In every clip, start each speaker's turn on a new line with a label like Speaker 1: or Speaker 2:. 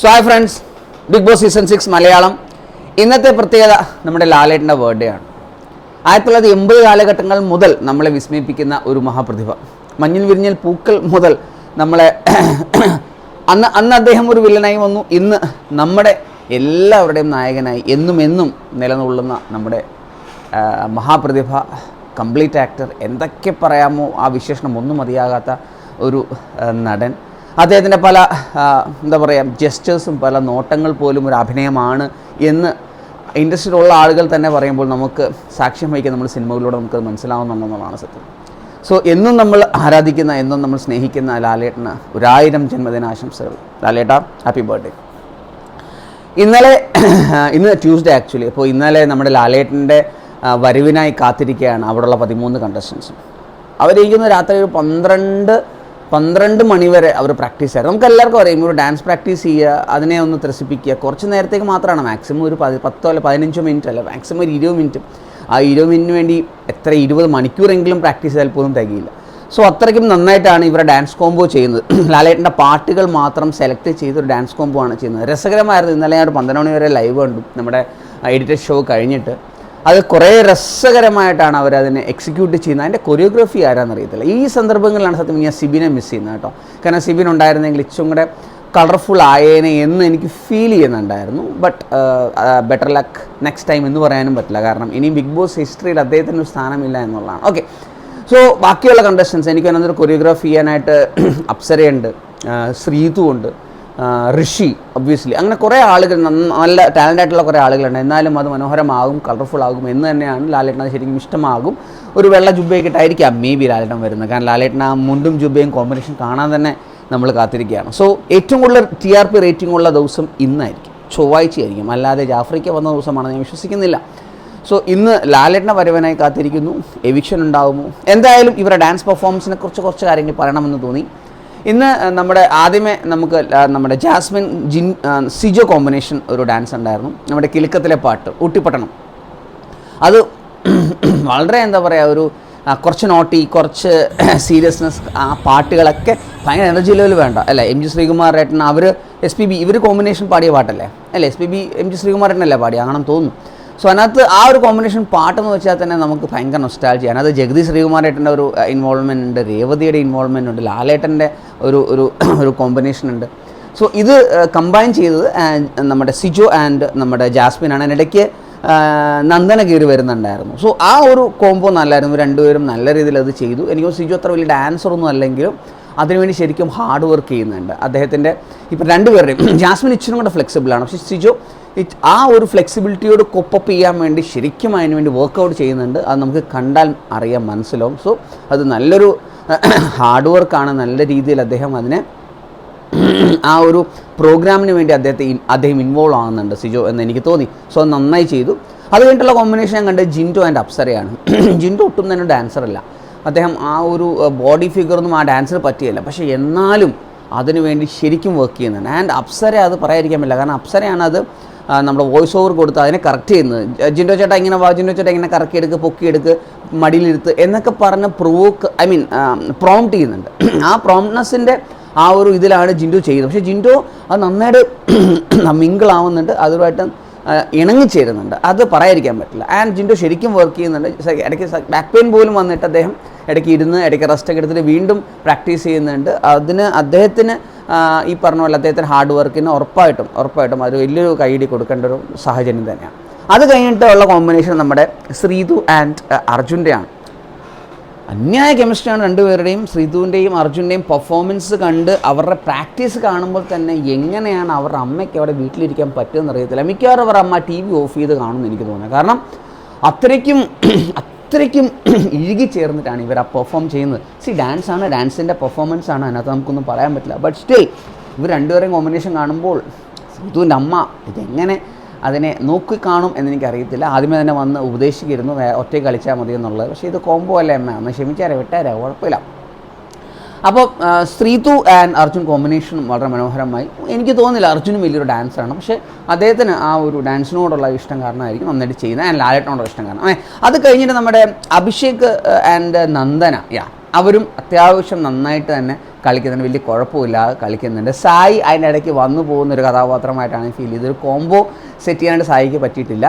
Speaker 1: So hi friends Bigg Boss season six Malayalam. ഇന്നത്തെ പ്രത്യേകത നമ്മുടെ ലാലേട്ടന്റെ ബർത്ത്ഡേ ആണ്. ആയിരത്തി തൊള്ളായിരത്തി എൺപത് കാലഘട്ടങ്ങൾ മുതൽ നമ്മളെ വിസ്മയിപ്പിക്കുന്ന ഒരു മഹാപ്രതിഭ. മഞ്ഞിൽ വിരിഞ്ഞൽ പൂക്കൾ മുതൽ നമ്മളെ അന്ന് അന്ന് അദ്ദേഹം ഒരു വില്ലനായി വന്നു. ഇന്ന് നമ്മുടെ എല്ലാവരുടെയും നായകനായി എന്നും എന്നും നിലനിള്ളുന്ന നമ്മുടെ മഹാപ്രതിഭ കംപ്ലീറ്റ് ആക്ടർ എന്തൊക്കെ പറയാമോ ആ വിശേഷണം ഒന്നും മതിയാകാത്ത ഒരു നടൻ. അദ്ദേഹത്തിന്റെ പല എന്താ പറയുക ജസ്റ്റേഴ്സും പല നോട്ടങ്ങൾ പോലും ഒരു അഭിനയമാണ് എന്ന് ഇൻഡസ്ട്രിയിലുള്ള ആളുകൾ തന്നെ പറയുമ്പോൾ നമുക്ക് സാക്ഷ്യം വഹിക്കാൻ നമ്മൾ സിനിമകളിലൂടെ നമുക്ക് മനസ്സിലാവുന്നുണ്ടെന്നുള്ളതാണ് സത്യം. സോ എന്നും നമ്മൾ ആരാധിക്കുന്ന എന്നും നമ്മൾ സ്നേഹിക്കുന്ന ലാലേട്ടന് ഒരായിരം ജന്മദിനാശംസകൾ. ലാലേട്ട ഹാപ്പി ബർത്ത്ഡേ ഇന്നലെ ഇന്ന് ട്യൂസ്ഡേ ആക്ച്വലി അപ്പോൾ ഇന്നലെ നമ്മുടെ ലാലേട്ടന്റെ വരുവിനായി കാത്തിരിക്കുകയാണ് അവിടെയുള്ള പതിമൂന്ന് കണ്ടസ്റ്റൻസും അവരിരിക്കുന്ന രാത്രി ഒരു പന്ത്രണ്ട് പന്ത്രണ്ട് മണിവരെ അവർ പ്രാക്ടീസ് ആയിരുന്നു നമുക്ക് എല്ലാവർക്കും അറിയാം ഒരു ഡാൻസ് പ്രാക്ടീസ് ചെയ്യുക അതിനെ ഒന്ന് ത്രസിപ്പിക്കുക. കുറച്ച് നേരത്തേക്ക് മാത്രമാണ്. മാക്സിമം ഒരു പതി പത്തോ അല്ല പതിനഞ്ചോ മിനിറ്റ് അല്ല മാക്സിമം ഒരു ഇരുപത് മിനിറ്റ് ആ ഇരുപത് മിനിറ്റിന് വേണ്ടി എത്ര ഇരുപത് മണിക്കൂറെങ്കിലും പ്രാക്ടീസ് ചെയ്താൽ പോലും തികയില്ല. സോ അത്രയ്ക്കും നന്നായിട്ടാണ് ഇവരെ ഡാൻസ് കോംബോ ചെയ്യുന്നത്. ലാലേട്ടന്റെ പാട്ടുകൾ മാത്രം സെലക്ട് ചെയ്ത് ഒരു ഡാൻസ് കോംബോ ആണ് ചെയ്യുന്നത്. രസകരമായിരുന്നു. ഇന്നലെ ഞാൻ ഒരു പന്ത്രണ്ട് മണി വരെ ലൈവ് കണ്ടു. നമ്മുടെ എഡിറ്റഡ് ഷോ കഴിഞ്ഞിട്ട്. അത് കുറേ രസകരമായിട്ടാണ് അവരതിനെ എക്സിക്യൂട്ട് ചെയ്യുന്നത്. അതിന്റെ കൊറിയോഗ്രഫി ആരാന്നറിയത്തില്ല ഈ സന്ദർഭങ്ങളിലാണ് സത്യം ഞാൻ സിബിനെ മിസ് ചെയ്യുന്നത് കേട്ടോ. കാരണം സിബിൻ ഉണ്ടായിരുന്നെങ്കിൽ ഇച്ചും കൂടെ കളർഫുൾ ആയേനെ എന്ന് എനിക്ക് ഫീൽ ചെയ്യുന്നുണ്ടായിരുന്നു. But better luck next time എന്ന് പറയാനും പറ്റില്ല. കാരണം ഇനിയും ബിഗ് ബോസ് ഹിസ്റ്ററിയിൽ അദ്ദേഹത്തിന് ഒരു സ്ഥാനമില്ല എന്നുള്ളതാണ്. ഓക്കെ സോ ബാക്കിയുള്ള കണ്ടസ്റ്റൻസ് എനിക്ക് അതിനകത്ത് കൊറിയോഗ്രാഫ് ചെയ്യാനായിട്ട് അപ്സരയുണ്ട്. ശ്രീതു ഉണ്ട് ഋഷി ഒബ്വിയസ്ലി അങ്ങനെ കുറേ ആളുകൾ നല്ല ടാലന്റ് ആയിട്ടുള്ള കുറേ ആളുകളുണ്ട്. എന്നാലും അത് മനോഹരമാകും കളർഫുൾ ആകും എന്ന് തന്നെയാണ് ലാലേട്ടൻ അത് ശരിക്കും ഇഷ്ടമാകും. ഒരു വെള്ള ജുബയൊക്കെ ഇട്ടായിരിക്കാം മേ ബി ലാലേട്ടൻ വരുന്നത്. കാരണം ലാലേട്ടൻ ആ മുണ്ടും ജുബയും കോമ്പിനേഷൻ കാണാൻ തന്നെ നമ്മൾ കാത്തിരിക്കുകയാണ്. സോ ഏറ്റവും കൂടുതൽ ടി ആർ പി റേറ്റിംഗ് ഉള്ള ദിവസം ഇന്നായിരിക്കും. ചൊവ്വാഴ്ചയായിരിക്കും. അല്ലാതെ ജാഫ്രിക്ക വന്ന ദിവസമാണെന്ന് ഞാൻ വിശ്വസിക്കുന്നില്ല. സോ ഇന്ന് ലാലേട്ടനെ വരവനായി കാത്തിരിക്കുന്നു. എവിക്ഷൻ ഉണ്ടാകുമോ എന്തായാലും ഇവരുടെ ഡാൻസ് പെർഫോമൻസിനെ കുറിച്ച് കുറച്ച് കാര്യങ്ങൾ പറയണമെന്ന് തോന്നി. ഇന്ന് നമ്മുടെ ആദ്യമേ നമുക്ക് നമ്മുടെ ജാസ്മിൻ ജിൻ സിജോ കോമ്പിനേഷൻ ഒരു ഡാൻസ് ഉണ്ടായിരുന്നു. നമ്മുടെ കിലുക്കത്തിലെ പാട്ട് ഊട്ടിപ്പട്ടണം. അത് വളരെ എന്താ പറയുക ഒരു കുറച്ച് നോട്ടി കുറച്ച് സീരിയസ്നെസ് ആ പാട്ടുകളൊക്കെ ഭയങ്കര എനർജി ലെവൽ വേണ്ട. അല്ലേ എം ജി ശ്രീകുമാർ ഏട്ടൻ അവർ എസ് പി ബി ഇവർ കോമ്പിനേഷൻ പാടിയ പാട്ടല്ലേ? അല്ലേ S P B M G Sreekumar ഏട്ടനല്ലേ പാടി അങ്ങനെ തോന്നുന്നു. സോ അതിനകത്ത് ആ ഒരു കോമ്പിനേഷൻ പാട്ടെന്ന് വെച്ചാൽ തന്നെ നമുക്ക് ഭയങ്കര നൊസ്റ്റാൾജി അതിനകത്ത് ജഗതി ശ്രീകുമാർ ഏട്ടന്റെ ഒരു ഇൻവോൾവ്മെന്റ് ഉണ്ട് രേവതിയുടെ ഇൻവോൾവ്മെന്റ് ഉണ്ട് ലാലേട്ടന്റെ ഒരു ഒരു ഒരു കോമ്പിനേഷൻ ഉണ്ട്. സോ ഇത് കമ്പൈൻ ചെയ്തത് നമ്മുടെ സിജോ ആൻഡ് നമ്മുടെ ജാസ്മിനാണ് അതിനിടയ്ക്ക് നന്ദന കയറി വരുന്നുണ്ടായിരുന്നു. സോ ആ ഒരു കോംബോ നല്ലായിരുന്നു. രണ്ടുപേരും നല്ല രീതിയിൽ അത് ചെയ്തു. എനിക്ക് സിജു അത്ര വലിയ ഡാൻസർ ഒന്നും അല്ലെങ്കിലും അതിനുവേണ്ടി ശരിക്കും ഹാർഡ് വർക്ക് ചെയ്യുന്നുണ്ട്. അദ്ദേഹത്തിന്റെ ഇപ്പം രണ്ടുപേരുടെയും ജാസ്മിൻ ഇച്ചിനും കൂടെ ഫ്ലെക്സിബിളാണ് പക്ഷേ സിജോ ആ ഒരു ഫ്ലെക്സിബിലിറ്റിയോട് കൊപ്പപ്പ് ചെയ്യാൻ വേണ്ടി ശരിക്കും അതിനുവേണ്ടി വർക്കൗട്ട് ചെയ്യുന്നുണ്ട്. അത് നമുക്ക് കണ്ടാൽ അറിയാം മനസ്സിലാവും. സോ അത് നല്ലൊരു ഹാർഡ് വർക്കാണ് നല്ല രീതിയിൽ അദ്ദേഹം അതിനെ ആ ഒരു പ്രോഗ്രാമിന് വേണ്ടി അദ്ദേഹത്തെ അദ്ദേഹം ഇൻവോൾവ് ആകുന്നുണ്ട് സിജോ എന്ന് എനിക്ക് തോന്നി. സോ നന്നായി ചെയ്തു. അത് കഴിഞ്ഞിട്ടുള്ള കോമ്പിനേഷൻ ഞാൻ കണ്ടത് ജിന്റോ ആൻഡ് അപ്സരയാണ്. ജിന്റോ ഒട്ടും തന്നെ ഡാൻസർ അല്ല. അദ്ദേഹം ആ ഒരു ബോഡി ഫിഗറൊന്നും ആ ഡാൻസിന് പറ്റിയല്ല. പക്ഷേ എന്നാലും അതിനുവേണ്ടി ശരിക്കും വർക്ക് ചെയ്യുന്നുണ്ട്. ആൻഡ് അപ്സര അത് പറയാതിരിക്കാൻ പറ്റില്ല. കാരണം അപ്സരയാണ് അത് നമ്മുടെ വോയിസ് ഓവർ കൊടുത്ത് അതിനെ കറക്റ്റ് ചെയ്യുന്നത്. ജിൻഡോ ചേട്ടാ ഇങ്ങനെ വാ ജിൻഡോ ചേട്ടാ ഇങ്ങനെ കറക്കി എടുക്ക് പൊക്കി എടുക്ക് മടിയിലിരുത്ത് എന്നൊക്കെ പറഞ്ഞ് പ്രൊവോക്ക് ഐ മീൻ പ്രോംപ്റ്റ് ചെയ്യുന്നുണ്ട്. ആ പ്രോംപ്റ്റ്നെസ്സിന്റെ ആ ഒരു ഇതിലാണ് ജിൻഡു ചെയ്യുന്നത്. പക്ഷേ ജിൻഡോ അത് നന്നായിട്ട് മിങ്കിൾ ആവുന്നുണ്ട് അതുമായിട്ട് ഇണങ്ങിച്ചേരുന്നുണ്ട്. അത് പറയാതിരിക്കാൻ പറ്റില്ല. ആൻഡ് ജിൻഡു ശരിക്കും വർക്ക് ചെയ്യുന്നുണ്ട്. ഇടയ്ക്ക് ബാക്ക് പെയിൻ പോലും വന്നിട്ട് അദ്ദേഹം ഇടയ്ക്ക് ഇരുന്ന് ഇടയ്ക്ക് റെസ്റ്റ് ഒക്കെ എടുത്തിട്ട് വീണ്ടും പ്രാക്ടീസ് ചെയ്യുന്നുണ്ട്. അതിന് അദ്ദേഹത്തിന് ഈ പറഞ്ഞ പോലെ അദ്ദേഹത്തിന് ഹാർഡ് വർക്കിന് ഉറപ്പായിട്ടും ഉറപ്പായിട്ടും അത് വലിയൊരു കൈയിടി കൊടുക്കേണ്ട ഒരു സാഹചര്യം തന്നെയാണ്. അത് കഴിഞ്ഞിട്ടുള്ള കോമ്പിനേഷൻ നമ്മുടെ ശ്രീതു ആൻഡ് അർജുന്റെയാണ് അന്യായ കെമിസ്ട്രിയാണ് രണ്ടുപേരുടെയും ശ്രീതുവിന്റെയും അർജുന്റെയും പെർഫോമൻസ് കണ്ട് അവരുടെ പ്രാക്ടീസ് കാണുമ്പോൾ തന്നെ എങ്ങനെയാണ് അവരുടെ അമ്മയ്ക്ക് അവിടെ വീട്ടിലിരിക്കാൻ പറ്റുമെന്ന് അറിയത്തില്ല. മിക്കവാറും അവരുടെ അമ്മ ടി വി ഓഫ് ചെയ്ത് കാണുമെന്ന് എനിക്ക് തോന്നുന്നത് കാരണം അത്രയ്ക്കും അത്രയ്ക്കും ഇഴുകി ചേർന്നിട്ടാണ് ഇവർ ആ പെർഫോം ചെയ്യുന്നത്. സി ഡാൻസ് ആണ് ഡാൻസിന്റെ പെർഫോമൻസ് ആണ്. അതിനകത്ത് നമുക്കൊന്നും പറയാൻ പറ്റില്ല. ബട്ട് സ്റ്റിൽ ഇവർ രണ്ടുപേരെയും കോമ്പിനേഷൻ കാണുമ്പോൾ ശ്രീതുവിന്റെ അമ്മ ഇതെങ്ങനെ അതിനെ നോക്കി കാണും എന്ന് എനിക്കറിയത്തില്ല ആദ്യമേ തന്നെ വന്ന് ഉപദേശിക്കിരുന്നു ഒറ്റ കളിച്ചാൽ മതി എന്നുള്ളത്. പക്ഷേ ഇത് കോംബോ അല്ലേ അമ്മ? ഒന്ന് ക്ഷമിച്ചാരേ വിട്ടാരേ കുഴപ്പമില്ല. അപ്പോൾ ശ്രീതു ആൻഡ് അർജുൻ കോമ്പിനേഷനും വളരെ മനോഹരമായി. എനിക്ക് തോന്നുന്നില്ല അർജുനും വലിയൊരു ഡാൻസറാണ് പക്ഷേ അദ്ദേഹത്തിന് ആ ഒരു ഡാൻസിനോടുള്ള ഇഷ്ടം കാരണമായിരിക്കും നന്നായിട്ട് ചെയ്യുന്നത്. ആൻഡ് ലാലേട്ടനോടുള്ള ഇഷ്ടം കാരണം. അത് കഴിഞ്ഞിട്ട് നമ്മുടെ അഭിഷേക് ആൻഡ് നന്ദന യാ അവരും അത്യാവശ്യം നന്നായിട്ട് തന്നെ കളിക്കുന്നുണ്ട്. വലിയ കുഴപ്പമില്ല കളിക്കുന്നുണ്ട്. സായി അതിന്റെ ഇടയ്ക്ക് വന്നു പോകുന്ന ഒരു കഥാപാത്രമായിട്ടാണ് ഫീൽ ചെയ്തത്. ഒരു കോംബോ സെറ്റ് ചെയ്യാനായിട്ട് സായിക്ക് പറ്റിയിട്ടില്ല.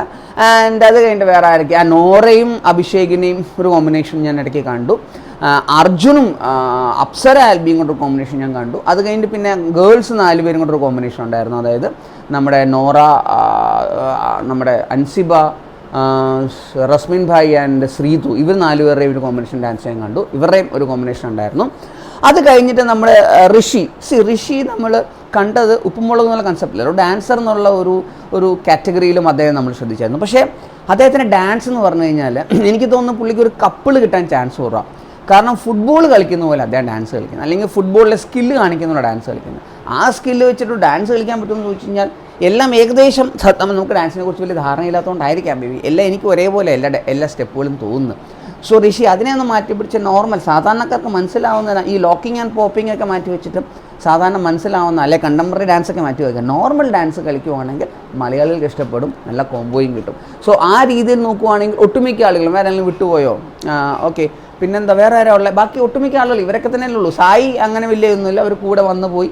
Speaker 1: ആൻഡ് അത് കഴിഞ്ഞിട്ട് വേറെ ആരൊക്കെ ആ നോറയും അഭിഷേകിനെയും ഒരു കോമ്പിനേഷൻ ഞാൻ ഇടയ്ക്ക് കണ്ടു. അർജുനും അപ്സര ആൽബിയും കൊണ്ടൊരു കോമ്പിനേഷൻ ഞാൻ കണ്ടു. അത് കഴിഞ്ഞിട്ട് പിന്നെ ഗേൾസ് നാല് പേരും കൊണ്ടൊരു കോമ്പിനേഷൻ ഉണ്ടായിരുന്നു. അതായത് നമ്മുടെ നോറ നമ്മുടെ അൻസിബ റസ്മിൻ ഭായ് ആൻഡ് ശ്രീതു ഇവർ നാലുപേരുടെയും ഒരു കോമ്പിനേഷൻ ഡാൻസ് ഞാൻ കണ്ടു. ഇവരുടെയും ഒരു കോമ്പിനേഷൻ ഉണ്ടായിരുന്നു. അത് കഴിഞ്ഞിട്ട് നമ്മൾ ഋഷി. സി ഋഷി നമ്മൾ കണ്ടത് ഉപ്പുമുളക് എന്നുള്ള കൺസെപ്റ്റില്ല ഒരു ഡാൻസർ എന്നുള്ള ഒരു ഒരു കാറ്റഗറിയിലും അദ്ദേഹം നമ്മൾ ശ്രദ്ധിച്ചായിരുന്നു. പക്ഷേ അദ്ദേഹത്തിന്റെ ഡാൻസ് എന്ന് പറഞ്ഞു കഴിഞ്ഞാൽ എനിക്ക് തോന്നുന്നു പുള്ളിക്ക് ഒരു കപ്പിൾ കിട്ടാൻ ചാൻസ് കുറവാണ് കാരണം ഫുട്ബോൾ കളിക്കുന്ന പോലെ അദ്ദേഹം ഡാൻസ് കളിക്കുന്നത് അല്ലെങ്കിൽ ഫുട്ബോളിലെ സ്കില്ല് കാണിക്കുന്ന ഡാൻസ് കളിക്കുന്നത്. ആ സ്കില്ല് വെച്ചിട്ട് ഡാൻസ് കളിക്കാൻ പറ്റുമെന്ന് ചോദിച്ചു കഴിഞ്ഞാൽ എല്ലാം ഏകദേശം നമുക്ക് ഡാൻസിനെ കുറിച്ച് വലിയ ധാരണയില്ലാത്തതുകൊണ്ടായിരിക്കാം ബേബി എല്ലാം എനിക്ക് ഒരേപോലെ എല്ലാ എല്ലാ സ്റ്റെപ്പുകളും തോന്നുന്നു. സോ ഋഷി അതിനെ ഒന്ന് മാറ്റി പിടിച്ച് നോർമൽ സാധാരണക്കാർക്ക് മനസ്സിലാവുന്ന ഈ ലോക്കിംഗ് ആൻഡ് പോപ്പിംഗ് ഒക്കെ മാറ്റി വെച്ചിട്ട് സാധാരണ മനസ്സിലാവുന്ന അല്ലെ കണ്ടംപററി ഡാൻസ് ഒക്കെ മാറ്റി വയ്ക്കുക നോർമൽ ഡാൻസ് കളിക്കുവാണെങ്കിൽ മലയാളികൾക്ക് ഇഷ്ടപ്പെടും നല്ല കോംബോയും കിട്ടും. സോ ആ രീതിയിൽ നോക്കുവാണെങ്കിൽ ഒട്ടുമിക്ക ആളുകളും വേറെ ആരെങ്കിലും വിട്ടുപോയോ? ഓക്കെ പിന്നെന്താ വേറെ ആരാ ഉള്ളത് ബാക്കി ഒട്ടുമിക്ക ആളുകൾ ഇവരൊക്കെ തന്നെ ഉള്ളൂ. സായി അങ്ങനെ വലിയ ഒന്നുമില്ല അവർ കൂടെ വന്നു പോയി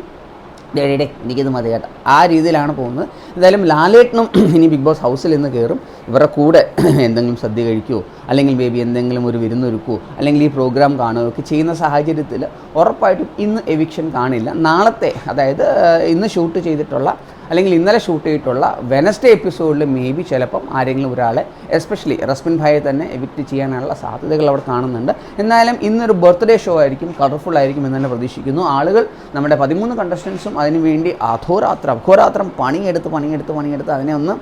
Speaker 1: ഡേ ഡേ ഡേ എനിക്കിത് മതി കേട്ടോ. ആ രീതിയിലാണ് പോകുന്നത്. എന്തായാലും ലാലേട്ടനും ഇനി ബിഗ് ബോസ് ഹൗസിൽ നിന്ന് കയറും ഇവരുടെ കൂടെ എന്തെങ്കിലും സദ്യ കഴിക്കുമോ അല്ലെങ്കിൽ ബേബി എന്തെങ്കിലും ഒരു വിരുന്നൊരുക്കുമോ അല്ലെങ്കിൽ ഈ പ്രോഗ്രാം കാണുകയോ ഒക്കെ ചെയ്യുന്ന സാഹചര്യത്തിൽ ഉറപ്പായിട്ടും ഇന്ന് എവിക്ഷൻ കാണില്ല. നാളത്തെ അതായത് ഇന്ന് ഷൂട്ട് ചെയ്തിട്ടുള്ള അല്ലെങ്കിൽ ഇന്നലെ ഷൂട്ട് ചെയ്തിട്ടുള്ള വെനസ്ഡേ എപ്പിസോഡിൽ മേ ബി ചിലപ്പം ആരെങ്കിലും ഒരാളെ എസ്പെഷ്യലി റസ്മിൻ ഭായെ തന്നെ എവിക്റ്റ് ചെയ്യാനുള്ള സാധ്യതകൾ അവിടെ കാണുന്നുണ്ട്. എന്നാലും ഇന്നൊരു ബർത്ത്ഡേ ഷോ ആയിരിക്കും കളർഫുൾ ആയിരിക്കും എന്ന് തന്നെ പ്രതീക്ഷിക്കുന്നു. ആളുകൾ നമ്മുടെ പതിമൂന്ന് കണ്ടസ്റ്റൻസും അതിനുവേണ്ടി അധോരാത്രം അഘോരാത്രം പണിയെടുത്ത് പണിയെടുത്ത് പണിയെടുത്ത് അതിനെ ഒന്ന്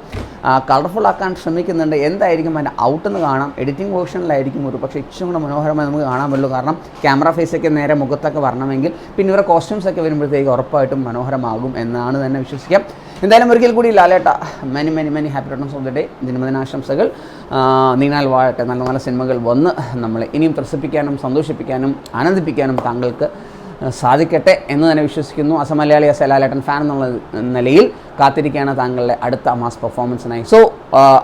Speaker 1: കളർഫുൾ ആക്കാൻ ശ്രമിക്കുന്നുണ്ട്. എന്തായിരിക്കും അതിന്റെ ഔട്ട് എന്ന് കാണാം. എഡിറ്റിംഗ് വേർഷനിലായിരിക്കും ഒരു പക്ഷേ ഇച്ചിരി കൂടെ മനോഹരമായി നമുക്ക് കാണാൻ പറ്റുള്ളൂ. കാരണം ക്യാമറ ഫേസൊക്കെ നേരെ മുഖത്തൊക്കെ വരണമെങ്കിൽ പിന്നെ ഇവരുടെ കോസ്റ്റ്യൂംസ് ഒക്കെ വരുമ്പോഴത്തേക്ക് ഉറപ്പായിട്ടും മനോഹരമാകും എന്നാണ് തന്നെ വിശ്വസിക്കാം. എന്തായാലും ഒരിക്കൽ കൂടി ലാലേട്ട many many many happy returns of the day ജന്മദിനാശംസകൾ നീണാൽ വാഴട്ടെ. നല്ല നല്ല സിനിമകൾ വന്ന് നമ്മളെ ഇനിയും ത്രസിപ്പിക്കാനും സന്തോഷിപ്പിക്കാനും ആനന്ദിപ്പിക്കാനും താങ്കൾക്ക് സാധിക്കട്ടെ എന്ന് തന്നെ വിശ്വസിക്കുന്നു. അസമലയാളി അസ ലാലേട്ടൻ ഫാൻ എന്നുള്ള നിലയിൽ കാത്തിരിക്കുകയാണ് താങ്കളുടെ അടുത്ത മാസ് പെർഫോമൻസിനായി സോ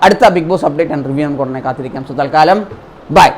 Speaker 1: അടുത്ത Bigg Boss update and review നമുക്ക് ഉടനെ കാത്തിരിക്കാം. സോ തൽക്കാലം ബൈ